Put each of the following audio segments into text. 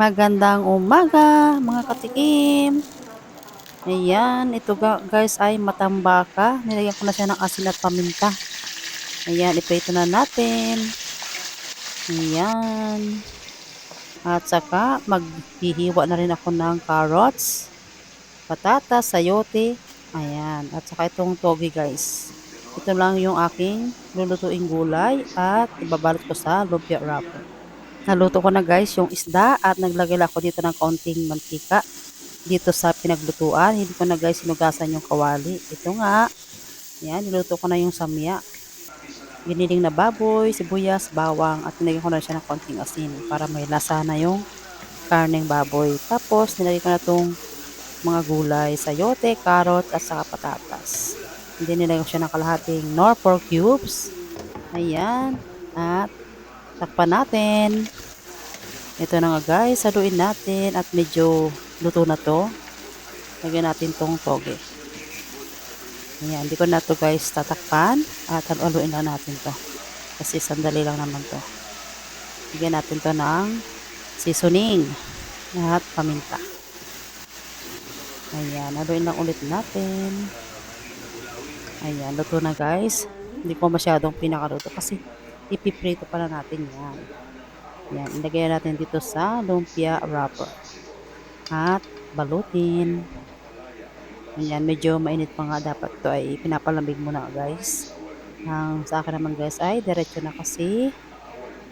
Magandang umaga mga katikim. Ayan, ito guys ay matambaka. Nilagyan ko na siya ng asin at paminta. Ayan, iprito na natin. Ayan. At saka maghihiwa na rin ako ng carrots, patatas, sayote. Ayan, at saka itong togi guys. Ito lang yung aking lulutuing gulay at ibabalot ko sa lumpia wrapper. Naluto ko na guys yung isda at naglagay ako dito ng kaunting mantika dito sa pinaglutuan. Hindi ko na guys sinugasan yung kawali. Ito nga. Yan, niluto ko na yung samya. Giniling na baboy, sibuyas, bawang at nilagyan ko na siya ng kaunting asin para may lasa na yung karneng baboy. Tapos nilagay ko na tong mga gulay, sayote, carrot at saka patatas. Hindi nilagay ko siya ng kalahating nor pork cubes. Ayan. At takpan natin. Ito na nga guys, haluin natin at medyo luto na to. Lagyan natin tong toge. Ayan, hindi ko na to guys tatakpan at haluin lang natin to. Kasi sandali lang naman to. Lagyan natin to ng seasoning at paminta. Ayan, haluin lang ulit natin. Ayan, luto na guys. Hindi ko masyadong pinakaluto kasi ipiprito pala natin yan. Yan, ilagay natin dito sa lumpia wrapper. At balutin. Ayan, medyo mainit pa nga dapat to ay pinapalamig muna guys. Ang sa akin naman guys ay diretso na kasi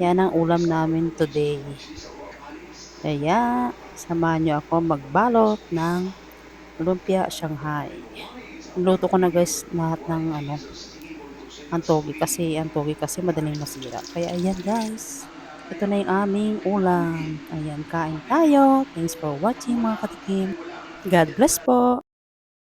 yan ang ulam namin today. Kaya, samahan nyo ako magbalot ng lumpia Shanghai. Luto ko na guys lahat ng ano, antogi kasi antogi kasi madaling masira. Kaya ayan guys. Ito na yung aming ulam. Ayan, kain tayo. Thanks for watching mga katikim. God bless po.